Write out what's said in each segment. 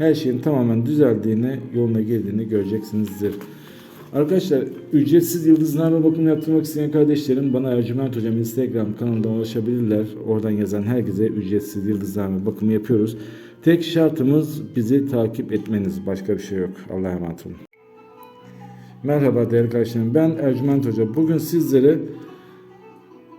her şeyin tamamen düzeldiğini, yoluna girdiğini göreceksinizdir. Arkadaşlar ücretsiz yıldızlarla bakım yaptırmak isteyen kardeşlerim bana Ercüment Hocam Instagram kanalından ulaşabilirler. Oradan yazan herkese ücretsiz yıldızlarla bakımı yapıyoruz. Tek şartımız bizi takip etmeniz. Başka bir şey yok. Allah'a emanet olun. Merhaba değerli kardeşlerim. Ben Ercüment Hoca. Bugün sizlere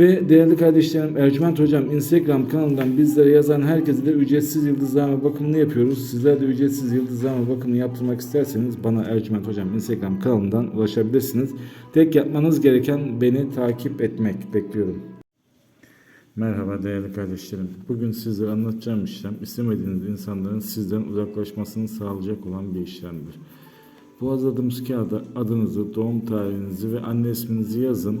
Ve değerli kardeşlerim Ercüment Hocam Instagram kanalından bizlere yazan herkese de ücretsiz yıldızlama bakımını yapıyoruz. Sizler de ücretsiz yıldızlama bakımını yaptırmak isterseniz bana Ercüment Hocam Instagram kanalından ulaşabilirsiniz. Tek yapmanız gereken beni takip etmek. Bekliyorum. Merhaba değerli kardeşlerim. Bugün sizlere anlatacağım işlem istemediğiniz insanların sizden uzaklaşmasını sağlayacak olan bir işlemdir. Bu hazırladığımız kağıda adınızı, doğum tarihinizi ve anne isminizi yazın